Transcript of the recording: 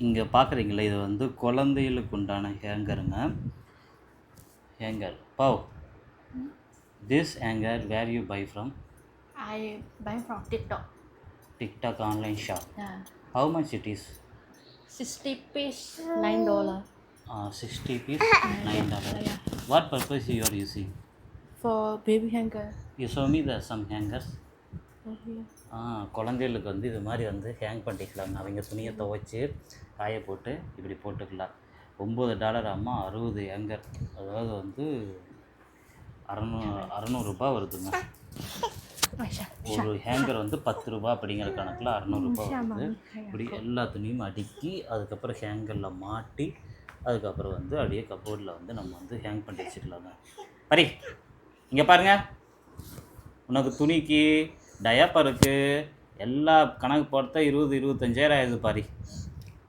இங்கே பார்க்குறீங்களா இது வந்து குழந்தைகளுக்கு உண்டான ஹேங்கருங்க hanger how this hanger where you buy from I buy from TikTok. TikTok online shop. How much it is 60 piece, nine dollar. Sixty piece nine dollar what purpose you are using For baby hanger. You show me the some hangers. ஆ குழந்தைகளுக்கு வந்து இது மாதிரி வந்து hang பண்ணிக்கலாங்க. அவங்க துணியை துவைச்சி காய போட்டு இப்படி போட்டுக்கலாம். ஒம்பது டாலர் அம்மா அறுபது ஹேங்கர் அதாவது வந்து அறநூ அறநூறுபா வருதுங்க. ஒரு ஹேங்கர் வந்து பத்து ரூபா அப்படிங்கிற கணக்கில் அறநூறுபா வருது. இப்படி எல்லா துணியும் அடுக்கி அதுக்கப்புறம் ஹேங்கரில் மாட்டி அதுக்கப்புறம் வந்து அப்படியே கபோர்டில் வந்து நம்ம வந்து ஹேங் பண்ணி வச்சுக்கலாங்க. பரி இங்கே பாருங்க. உனக்கு துணிக்கு டயப்பருக்கு எல்லா கணக்கு போட்டா இருபது இருபத்தஞ்சாயிரம் ஆயிடுது பாரி.